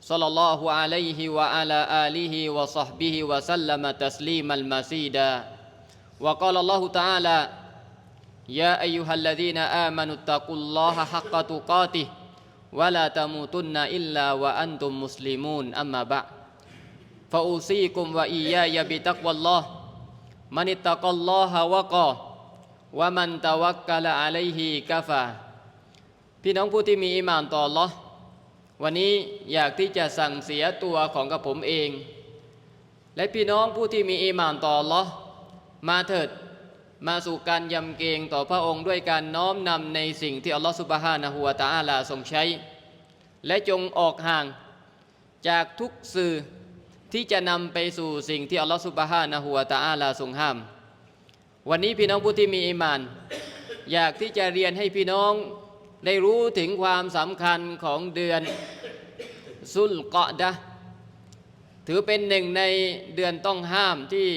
صلى الله عليه وعلى آله وصحبه وسلم تسليما مزيدا وقال الله تعالى يا أيها الذين آمنوا اتقوا الله حق تقاته ولا تموتن إلا وأنتم مسلمون أما بعد فأوصيكم وإياي بتقوى الله من اتقى الله وقاه ومن توكل عليه كفى พี่น้องผู้ที่มีอิมานต่อ Allah วันนี้อยากที่จะสั่งเสียตัวของกับผมเอง และพี่น้องผู้ที่มีอีหมานต่อ Allah มาเถิดมาสู่การยำเกรงต่อพระองค์ด้วยการน้อมนำในสิ่งที่อัลลอฮฺสุบฮานะฮูวะตะอาลาทรงใช้ และจงออกห่างจากทุกสื่อที่จะนำไปสู่สิ่งที่อัลลอฮฺสุบฮานะฮูวะตะอาลาทรงห้าม วันนี้พี่น้องผู้ที่มีอีหมาน อยากที่จะเรียนให้พี่น้อง ได้รู้ถึงความสำคัญของเดือนซุลกอดะถือเป็นหนึ่งในเดือนต้องห้ามที่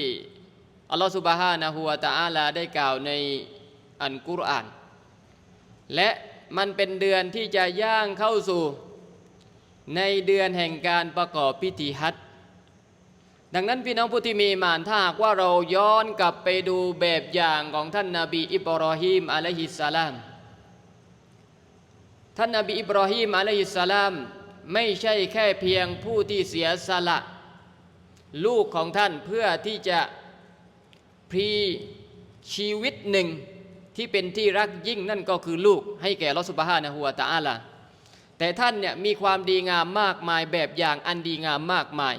อัลลอฮฺสุบฮานะฮูวตะอาลาได้กล่าวในอันกุรอาน และมันเป็นเดือนที่จะย่างเข้าสู่ ในเดือนแห่งการประกอบพิธีฮัจดังนั้นพี่น้องผู้ที่มีมานถ้าหากว่าเราย้อนกลับไปดูแบบอย่างของท่านนาบีอิบรอฮิมอะลัยฮิสสลาม ท่านนาบีอิบรอฮิมอะลัยฮิสสลามไม่ใช่แค่เพียงผู้ที่เสียสละ ลูกของท่านเพื่อที่จะพรีชีวิตหนึ่งที่เป็นที่รักยิ่งนั่นก็คือลูกให้แก่ลอสุบฮานะฮัวตะอาลาแต่ท่านเนี่ยมีความดีงามมากมายแบบอย่างอันดีงามมากมาย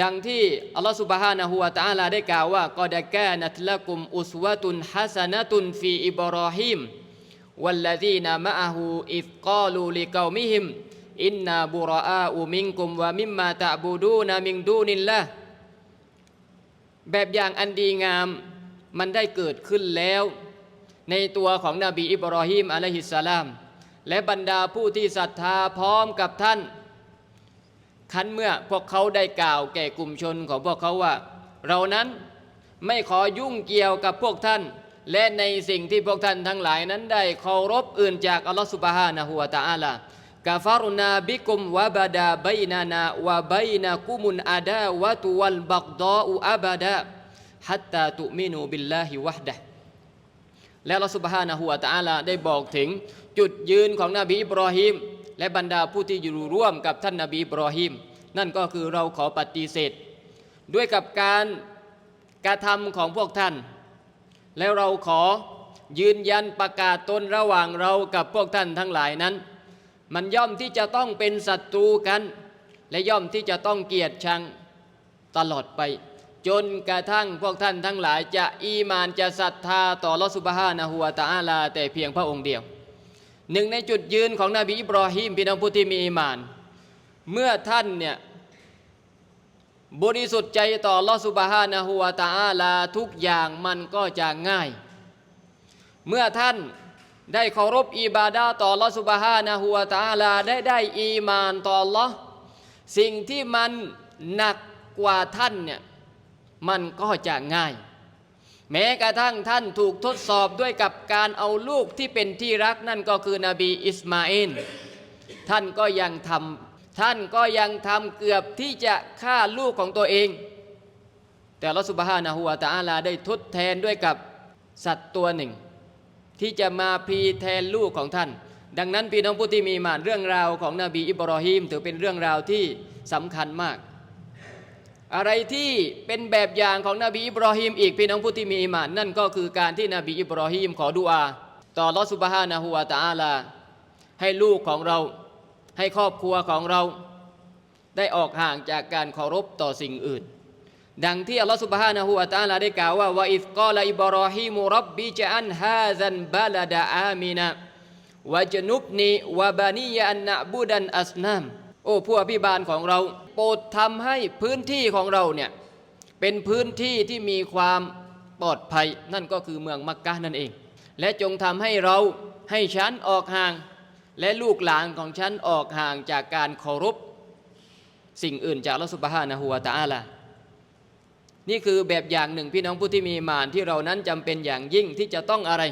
ดังที่อัลลอฮฺสุบฮานะฮูวตะอาลาได้กล่าวว่ากอดะกานัตละกุมอุสวะตุนฮัสนะตุนฟีอิบรอฮิม والذين นามะอะฮูอิฟกาลูลิกามิฮิมอินนาบุรอาอุมิงกุมวะมิมมาตะบูดูนามิงดูนินแบบอย่างอันดีงามมันได้เกิดขึ้นแล้ว ในตัวของนบีอิบรอฮิมอะลัยฮิสสลาม และบรรดาผู้ที่ศรัทธาพร้อมกับท่านคันเมื่อพวกเขาได้กล่าวแก่กลุ่มชนของพวกเขาว่า เรานั้นไม่ขอยุ่งเกี่ยวกับพวกท่าน และในสิ่งที่พวกท่านทั้งหลายนั้นได้เคารพอื่นจากอัลลอฮฺสุบฮานะฮูวะตะอาลากาฟารุนาบิกุมวะบาดาบัยนานาวะบัยนากุมุนอาดาวะตุวัลบักดออุอาบาดาฮัตตาตุมินูบิลลาฮิวะดะและอัลลอฮฺสุบฮานะฮูวะตะอาลาได้บอกถึงจุดยืนของนบีอิบรอฮิมและบรรดาผู้ที่อยู่ร่วมกับท่านนบีอิบรอฮิมนั่นก็คือเราขอปฏิเสธ ด้วยกับการกระทำของพวกท่าน แล้วเราขอยืนยันประกาศตนระหว่างเรากับพวกท่านทั้งหลายนั้น มันย่อมที่จะต้องเป็นศัตรูกัน และย่อมที่จะต้องเกลียดชังตลอดไป จนกระทั่งพวกท่านทั้งหลายจะอีมานจะศรัทธาต่อลอสุบฮานะฮูวตะอาลา แต่เพียงพระองค์เดียว หนึ่งในจุดยืนของนบีอิบรอฮิมพี่น้องผู้ที่มีอีมาน เมื่อท่านเนี่ย บริสุทธิ์ใจต่อลอสุบฮานะฮูวะตะอาลาทุกอย่างมันก็จะง่าย เมื่อท่านได้เคารพอิบาดาต่อลอสุบฮานะฮูวะตะอาลาได้ได้อีมานต่อลอสิ่งที่มันหนักกว่าท่านเนี่ยมันก็จะง่าย แม้กระทั่งท่านถูกทดสอบด้วยกับการเอาลูกที่เป็นที่รักนั่นก็คือนบีอิสมาอิลท่านก็ยังทำ ท่านก็ยังทำเกือบที่จะฆ่าลูกของตัวเอง แต่ลอสุบฮานะฮูวาตอาลาได้ทดแทนด้วยกับสัตว์ตัวหนึ่ง ที่จะมาพีแทนลูกของท่าน ดังนั้นพี่น้องผู้ที่มีมานเรื่องราวของนบีอิบรอฮิมถือเป็นเรื่องราวที่สำคัญมาก อะไรที่เป็นแบบอย่างของนบีอิบรอฮิมอีกพี่น้องผู้ที่มีมานนั่นก็คือการที่นบีอิบรอฮิมขอดุอา ต่อลอสุบฮานะฮูวาตอาลาให้ลูกของเรา ให้ครอบครัวของเราได้ออกห่างจากการเคารพต่อสิ่งอื่น ดังที่อัลลอฮฺสุบฮานะฮูวะตะอาลาได้กล่าวว่าวอิฟกอลอิบรอฮิมุรับบิจอันฮาซันบาลดาอามินะวะจนุบนีวะบานียอันนะบูดันอัสนามโอ้ผู้อภิบาลของเรา โปรดทำให้พื้นที่ของเราเนี่ยเป็นพื้นที่ที่มีความปลอดภัยนั่นก็คือเมืองมักกะนั่นเอง และจงทำให้เราให้ฉันออกห่าง และลูกหลานของฉันออกห่างจากการเคารพสิ่งอื่นจากอัลลอฮฺสุบฮานะฮูวตะอาลานี่คือแบบอย่างหนึ่งพี่น้องผู้ที่มีมานที่เรานั้นจำเป็นอย่างยิ่งที่จะต้องอะไร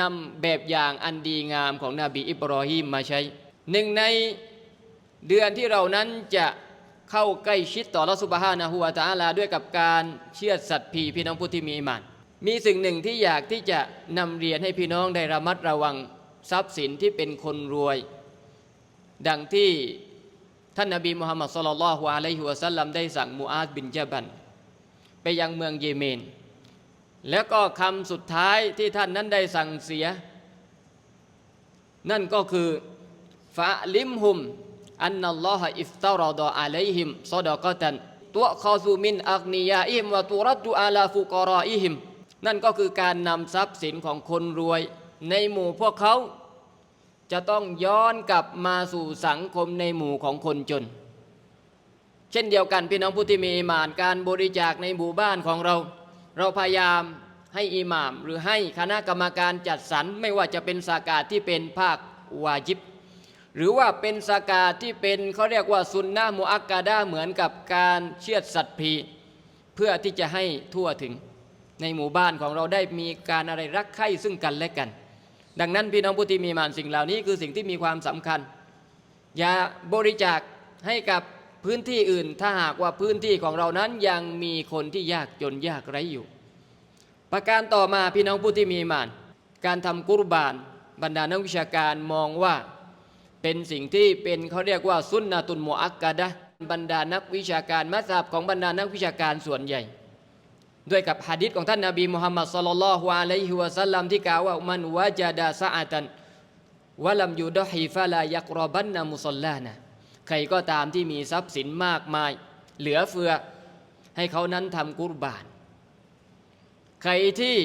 นำแบบอย่างอันดีงามของนบีอิบรอฮีมมาใช้ หนึ่งในเดือนที่เรานั้นจะเข้าใกล้ชิดต่อรัสุบฮานะฮูวาตะอาลาด้วยกับการเชื่อสัตย์พีพี่น้องผู้ที่มีมาน มีสิ่งหนึ่งที่อยากที่จะนำเรียนให้พี่น้องได้ระมัดระวัง ทรัพย์สินที่เป็นคนรวย ดังที่ท่านนบีมุฮัมมัดสุลลัลลอฮุอะลัยฮิวะสัลลัมได้สั่งมูอาดบินจาบันไปยังเมืองเยเมน แล้วก็คำสุดท้ายที่ท่านนั้นได้สั่งเสีย นั่นก็คือฟะลิมฮุมอันนัลลอฮอิฟตารอดอะลัยฮิมซอดากตันตัวคอซูมินอักนียาอิฮิมวะตุรัดดูอาลาฟุกรออิฮิมนั่นก็คือการนำทรัพย์สินของคนรวย ในหมู่พวกเขา จะต้องย้อนกลับมาสู่สังคมในหมู่ของคนจน เช่นเดียวกันพี่น้องผู้ที่มีอีหมานการบริจาคในหมู่บ้านของเรา เราพยายามให้อิหม่ามหรือให้คณะกรรมการจัดสรรไม่ว่าจะเป็นสากาที่เป็นภาควาจิบ หรือว่าเป็นสากาที่เป็นเขาเรียกว่าซุนนะมุอักกาดาเหมือนกับการเชือดสัตว์พีเพื่อที่จะให้ทั่วถึงในหมู่บ้านของเราได้มีการอะไรรักใคร่ซึ่งกันและกัน ดังนั้นพี่น้องผู้ที่มีมานสิ่งเหล่านี้คือสิ่งที่มีความสำคัญ อย่าบริจาคให้กับพื้นที่อื่น ถ้าหากว่าพื้นที่ของเรานั้นยังมีคนที่ยากจนยากไร้อยู่ ประการต่อมาพี่น้องผู้ที่มีมาน การทำกุรบานบรรดานักวิชาการมองว่าเป็นสิ่งที่เป็นเขาเรียกว่าซุนนะตุนโมอักกะดะบรรดานักวิชาการมัสฮับของบรรดานักวิชาการส่วนใหญ่ ด้วยกับหะดิษของท่านนาบีมุฮัมมัดสลลัลลอฮุอะลัยฮิวะสัลลัมที่กล่าวว่ามันวะจาดาสะอาตันวะลัมยูดฮีฟะลายักรบันนามุสลลานะใครก็ตามที่มีทรัพย์สินมากมาย เหลือเฟือ ให้เขานั้นทำกุรบาน ใครที่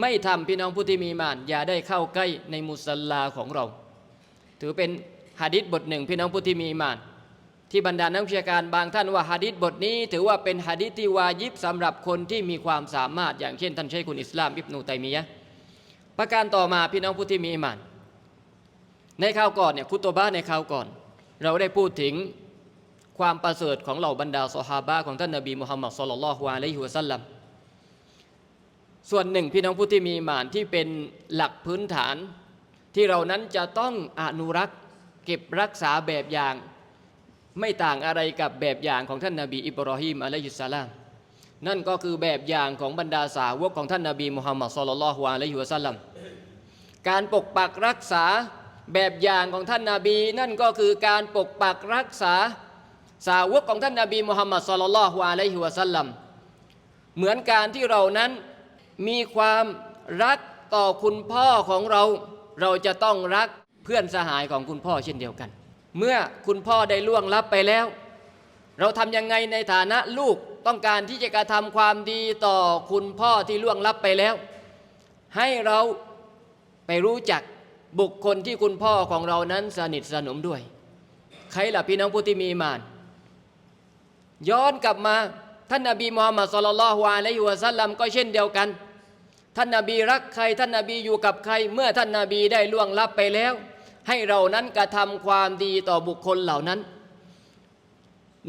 ไม่ทำพี่น้องผู้ที่มีมาน อย่าได้เข้าใกล้ในมุสลาของเรา ถือเป็นหะดิษบทหนึ่งพี่น้องผู้ที่มีมาน ที่บรรดานักวิชาการบางท่านว่าหะดิษบทนี้ ถือว่าเป็นหะดิษที่วาญิบสำหรับคนที่มีความสามารถอย่างเช่นท่านชัยคุณอิสลามอิบนูตัยมียะประการต่อมาพี่น้องผู้ที่มีมาน ในข่าวก่อนเนี่ยคุตโตบ้าในข่าวก่อน เราได้พูดถึงความประเสริฐของเหล่าบรรดาสหาบะของท่านนบีมุฮัมมัดสุลลัลฮุอะลัยฮิวะสัลลัมส่วนหนึ่งพี่น้องผู้ที่มีหมานที่เป็นหลักพื้นฐาน ที่เรานั้นจะต้องอนุรักษ์เก็บรักษาแบบอย่าง ไม่ต่างอะไรกับแบบอย่างของท่านนบีอิบรอฮิมอะลัยฮิสสลามนั่นก็คือแบบอย่างของบรรดาสาวกของท่านนบีมุฮัมมัดสุลลัลฮุอะลัยฮิวะสัลลัมการปกปักรักษาแบบอย่างของท่านนาบี นั่นก็คือการปกปักรักษาสาวกของท่านนาบีมุฮัมมัดสุลลัลฮุอะลัยฮิวะสัลลัมเหมือนการที่เรานั้นมีความรักต่อคุณพ่อของเรา เราจะต้องรักเพื่อนสหายของคุณพ่อเช่นเดียวกัน เมื่อคุณพ่อได้ล่วงลับไปแล้ว เราทำยังไงในฐานะลูกต้องการที่จะกระทำความดีต่อคุณพ่อที่ล่วงลับไปแล้ว ให้เราไปรู้จักบุคคลที่คุณพ่อของเรานั้นสนิทสนมด้วย ใครล่ะพี่น้องผู้ที่มีมาน ย้อนกลับมาท่านนาบีมุฮัมมัดสุลลัลฮุอะลัยฮิวะสัลลัมก็เช่นเดียวกัน ท่านนาบีรักใครท่านนาบีอยู่กับใคร เมื่อท่านนาบีได้ล่วงลับไปแล้ว ให้เรานั้นกระทำความดีต่อบุคคลเหล่านั้น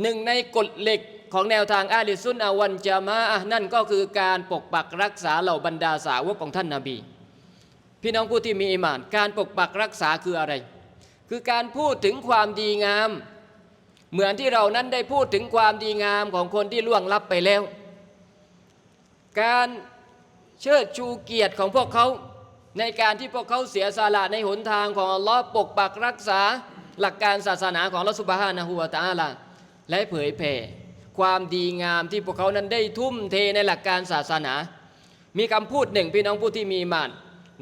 หนึ่งในกฎเหล็กของแนวทางอาลิซุนอาวันจามะนั่นก็คือการปกปักรักษาเหล่าบรรดาสาวกของท่านนาบี พี่น้องผู้ที่มีอิมาน การปกปักรักษาคืออะไร คือการพูดถึงความดีงาม เหมือนที่เรานั้นได้พูดถึงความดีงามของคนที่ล่วงลับไปแล้ว การเชิดชูเกียรติของพวกเขา ในการที่พวกเขาเสียสละในหนทางของอัลลอฮ์ปกปักรักษาหลักการศาสนาของอัลอสุบฮานะฮูวะตาลาและเผยแผ่ความดีงามที่พวกเขานั้นได้ทุ่มเทในหลักการศาสนา มีคำพูดหนึ่งพี่น้องผู้ที่มีมาน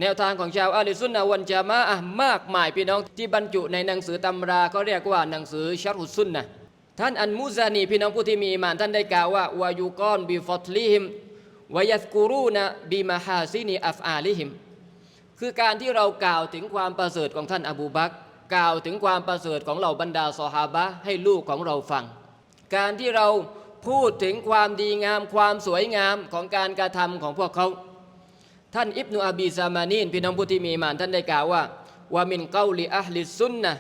แนวทางของชาวอาลิซุนนะวันจามะอะมากมายพี่น้องที่บรรจุในหนังสือตำราเขาเรียกว่าหนังสือชัรุซุนนะท่านอันมุซานีพี่น้องผู้ที่มีมานท่านได้กล่าวว่าวายุกอนบิฟอตลิฮิมวายัสกูรูนะบิมาฮาซินีอัฟอาลิฮิม คือการที่เรากล่าวถึงความประเสริฐของท่านอบูบักกล่าวถึงความประเสริฐของเหล่าบรรดาซอฮาบะให้ลูกของเราฟัง การที่เราพูดถึงความดีงามความสวยงามของการกระทำของพวกเขา ท่านอิบนุอบีซามานีนพี่น้องผู้ที่มีหมานท่านได้กล่าวว่าว่ามินเกาลิอัลลิสซุนนะ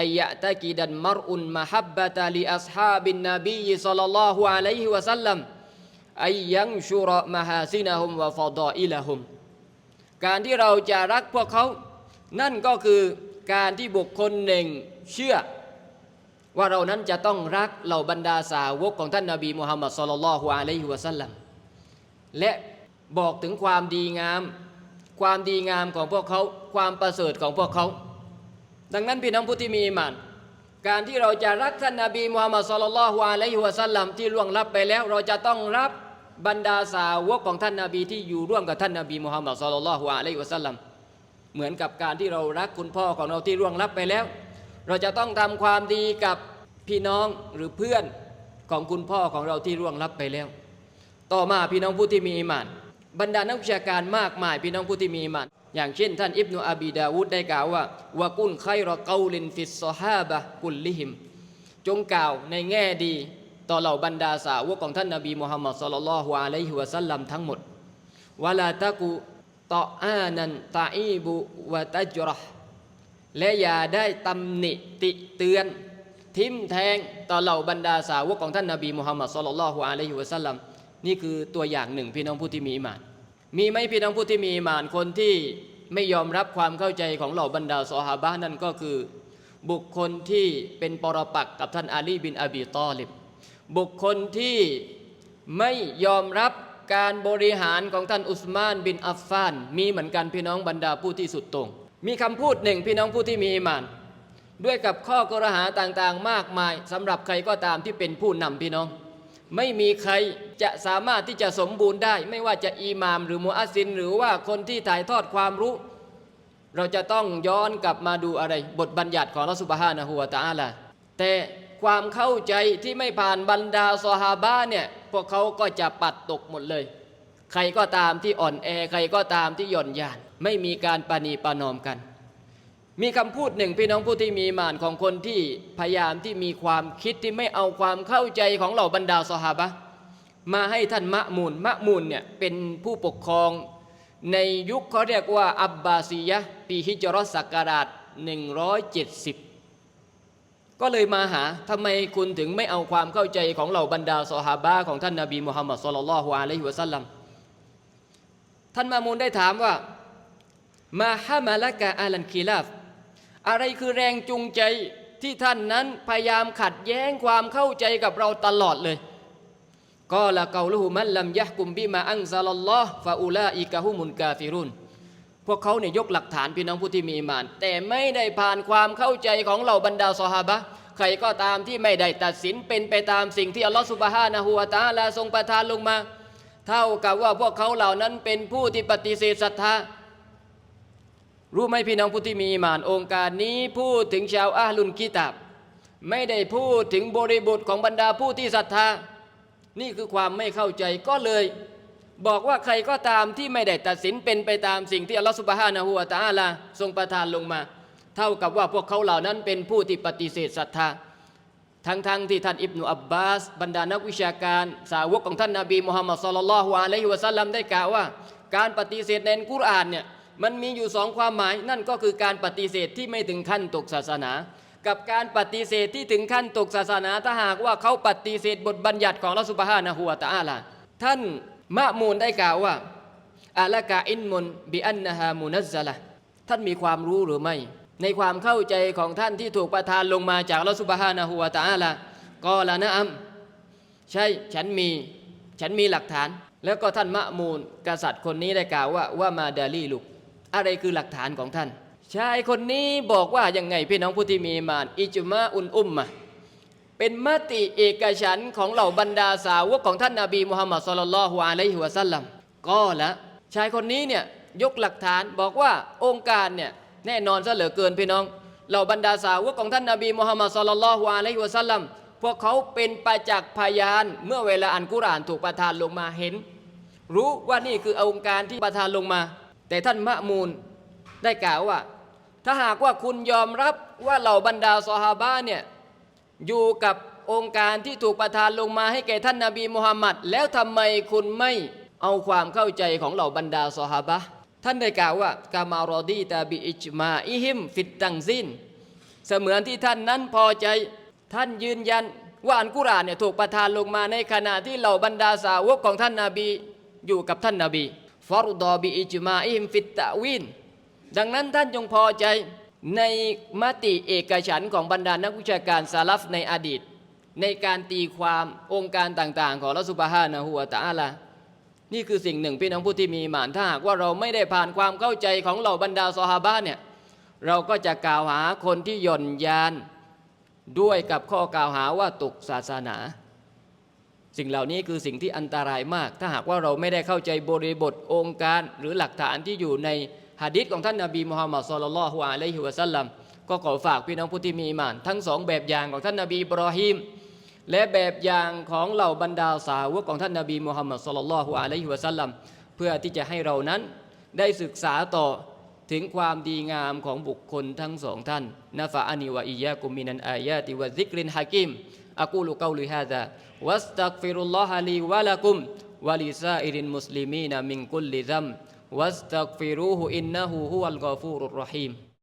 อายะตะกิดันมรอุนมะฮับบะตาลิอัสฮาบินนบีศ็อลลัลลอฮุอะลัยฮิวะสัลลัมอายังชุระมหาซินะฮุมวะฟอดออิละฮุม การที่เราจะรักพวกเขา นั่นก็คือการที่บุคคลหนึ่งเชื่อ ว่าเรานั้นจะต้องรักเหล่าบรรดาสาวกของท่านนาบีมุฮัมมัดสุลลัลฮุอะลัยฮิวะสัลลัมและบอกถึงความดีงาม ความดีงามของพวกเขา ความประเสริฐของพวกเขา ดังนั้นพี่น้องผู้ที่มีอีหมาน การที่เราจะรักท่านนาบีมุฮัมมัดสุลลัลฮุอะลัยฮิวะสัลลัมที่ล่วงลับไปแล้วเราจะต้องรับ บรรดาสาวกของท่านนาบีที่อยู่ร่วมกับท่านนาบีมุฮัมมัดสุลลัลลอฮุอะลัยฮิวะสัลลัมเหมือนกับการที่เรารักคุณพ่อของเราที่ร่วงลับไปแล้ว เราจะต้องทำความดีกับพี่น้องหรือเพื่อนของคุณพ่อของเราที่ร่วงลับไปแล้ว ต่อมาพี่น้องผู้ที่มีอีหมานบรรดานักวิชาการมากมายพี่น้องผู้ที่มีอีหมานอย่างเช่น ท่านอิบนุอาบีดาวุดได้กล่าวว่าวะกุนไครอเกาลินฟิสซอฮาบะกุลลิหิม จงกล่าวในแง่ดี ต่อเหล่าบรรดาสาวกของท่านนบีมุฮัมมัดสุลลัลฮุอะลัยฮิวะสัลลัมทั้งหมดวะลาตะกุตออานันตาอีบุวะตัจเรห์และอย่าได้ตำหนิติเตือน ทิมแทงต่อเหล่าบรรดาสาวกของท่านนาบีมุฮัมมัดสุลลัลฮุอะลัยฮิวะสัลลัมนี่คือตัวอย่างหนึ่งพี่น้องผู้ที่มีอีหมาน มีไหมพี่น้องผู้ที่มีอีหมานคนที่ไม่ยอมรับความเข้าใจของเหล่าบรรดาซอฮาบะนั่นก็คือ บุคคลที่เป็นปรปักกับท่านอาลีบินอบีตอลิบ บุคคลที่ไม่ยอมรับการบริหารของท่านอุสมานบินอัฟฟาน มีเหมือนกันพี่น้องบรรดาผู้ที่สุดต่งมีคำพูดหนึ่งพี่น้องผู้ที่มีอีหมาน ด้วยกับข้อกระหาต่างๆ มากมายสำหรับใครก็ตามที่เป็นผู้นำพี่น้อง ไม่มีใครจะสามารถที่จะสมบูรณ์ได้ ไม่ว่าจะอีหมาม หรือมุอัซิน หรือว่าคนที่ถ่ายทอดความรู้ เราจะต้องย้อนกลับมาดูอะไร บทบัญญัติของรัสุบฮานะฮูวตะอาลาแต่ ความเข้าใจที่ไม่ผ่านบรรดาซอฮาบะเนี่ยพวกเขาก็จะปัดตกหมดเลย ใครก็ตามที่อ่อนแอใครก็ตามที่หย่อนยาน ไม่มีการปณีประนอมกัน มีคำพูดหนึ่งพี่น้องผู้ที่มีมานของคนที่พยายามที่มีความคิดที่ไม่เอาความเข้าใจของเหล่าบรรดาสหาบะมาให้ท่านมะมูลมะมูลเนี่ยเป็นผู้ปกครอง ในยุคเขาเรียกว่าอับบาซียะปีฮิจรัสศักราช170 ก็เลยมาหาทำไมคุณถึงไม่เอาความเข้าใจของเหล่าบรรดาสหาบะของท่านนาบีมุฮัมมัดสุลลัลฮุอะลัยฮิวะสัลลัมท่านมะมูลได้ถามว่ามาฮามาละกะอาลันคีลาฟอะไรคือแรงจูงใจที่ท่านนั้นพยายามขัดแย้งความเข้าใจกับเราตลอดเลยก็ละเกาลุฮุมันลัมยะกุมบิมาอังซาลลอฮ์ฟาอูลาอิกะฮุมุนกาฟิรุน พวกเขาเนี่ยยกหลักฐานพี่น้องผู้ที่มีมาน แต่ไม่ได้ผ่านความเข้าใจของเหล่าบรรดาซอฮาบะใครก็ตามที่ไม่ได้ตัดสินเป็นไปตามสิ่งที่อัลลอฮฺสุบฮานะฮูวะตะอาลาทรงประทานลงมา เท่ากับว่าพวกเขาเหล่านั้นเป็นผู้ที่ปฏิเสธศรัทธารู้ไหมพี่น้องผู้ที่มีมานองค์การนี้พูดถึงชาวอาลุนกิตาบ ไม่ได้พูดถึงบริบทของบรรดาผู้ที่ศรัทธา นี่คือความไม่เข้าใจก็เลย บอกว่าใครก็ตามที่ไม่ได้ตัดสินเป็นไปตามสิ่งที่อัลลอฮฺสุบฮานะฮูวะตะอาลาทรงประทานลงมา เท่ากับว่าพวกเขาเหล่านั้นเป็นผู้ที่ปฏิเสธศรัทธา ทั้งๆทที่ท่านอิบนุอับบาส บรรดานักวิชาการ สาวกของท่านนาบีมุฮัมมัดสุลลัลฮุอะลัยฮิวะสัลลัมได้กล่าวว่า การปฏิเสธในกุรอานเนี่ยมันมีอยู่สองความหมาย นั่นก็คือการปฏิเสธที่ไม่ถึงขั้นตกศาสนา กับการปฏิเสธที่ถึงขั้นตกศาสนาถ้าหากว่าเขาปฏิเสธบทบัญญัติของอัลลอฮฺสุบฮานะฮูวะตาลาท่าน มะมูนได้กล่าวว่าอาละกาอินมุนบิอันนะฮามุนัซซะละท่านมีความรู้หรือไม่ ในความเข้าใจของท่านที่ถูกประทานลงมาจากอัลอสุบฮานะฮูวตาลาก็ละนะอัมใช่ฉันมีฉันมีหลักฐาน แล้วก็ท่านมะมูลกษัตริย์คนนี้ได้กล่าวว่าว่ามาดาลีลูกอะไรคือหลักฐานของท่านชายคนนี้บอกว่ายังไงพี่น้องผู้ที่มีมานอิจุมาอุนอุมมะ เป็นมติเอกฉันของเหล่าบรรดาสาวกของท่านนาบีมุฮัมมัดสุลลัลฮุอะลัยฮิวะสัลลัมก็ละชายคนนี้เนี่ยยกหลักฐานบอกว่าองค์การเนี่ยแน่นอนซะเหลือเกินพี่น้องเหล่าบรรดาสาวกของท่านนาบีมุฮัมมัดสุลลัลฮุอะลัยฮิวะสัลลัมพวกเขาเป็นประจักษ์พยานเมื่อเวลาอันกุรานถูกประทานลงมาเห็น รู้ว่านี่คือองค์การที่ประทานลงมา แต่ท่านมะมูลได้กล่าวว่า ถ้าหากว่าคุณยอมรับว่าเหล่าบรรดาซอฮาบะเนี่ย อยู่กับองค์การที่ถูกประทานลงมาให้แก่ท่านนาบีมุฮัมมัดแล้วทำไมคุณไม่เอาความเข้าใจของเหล่าบรรดาซอฮาบะท่านได้กล่าวว่ากามารอดีตาบิอิจมาอิฮิมฟิตตังซินเสมือนที่ท่านนั้นพอใจท่านยืนยันว่าอันกุรอานเนี่ยถูกประทานลงมาในขณะที่เหล่าบรรดาสาวกของท่านนาบีอยู่กับท่านนาบีฟารุดอบิอิจมาอิฮิมฟิตตะวินดังนั้นท่านจงพอใจ ในมติเอกฉันของบรรดานักวิชาการซาลฟในอดีต ในการตีความองค์การต่างๆ ของรัสุบฮานะฮูวตาลานี่คือสิ่งหนึ่งพี่น้องผู้ที่มีหมานถ้าหากว่าเราไม่ได้ผ่านความเข้าใจของเหล่าบรรดาซอฮาบะเนี่ยเราก็จะกล่าวหาคนที่ย่นยานด้วยกับข้อกล่าวหาว่าตกศาสนา สิ่งเหล่านี้คือสิ่งที่อันตรายมาก ถ้าหากว่าเราไม่ได้เข้าใจบริบทองค์การหรือหลักฐานที่อยู่ใน หะดีษของท่านนาบีมุฮัมมัดสุลลัลฮุอะลัยฮิวะสัลลัมก็ขอฝากพี่น้องผู้ที่มีมาน ทั้งสองแบบอย่างของท่านนาบีบรอฮีมและแบบอย่างของเหล่าบรรดาสาวกของท่านนาบีมุฮัมมัดสุลลัลฮุอะลัยฮิวะสัลลัมเพื่อที่จะให้เรานั้นได้ศึกษาต่อถึงความดีงามของบุคคลทั้งสองท่านนะฟะอานีวะอียะกุมินันอายาติวะซิกรินฮะกิมอะกูลุกอลิฮาซาวัสตักฟิรุลลอฮะลีวะละกุมวะลิซาอิรินมุสลิมีนมินกุลลิซัม วัสตักฟิ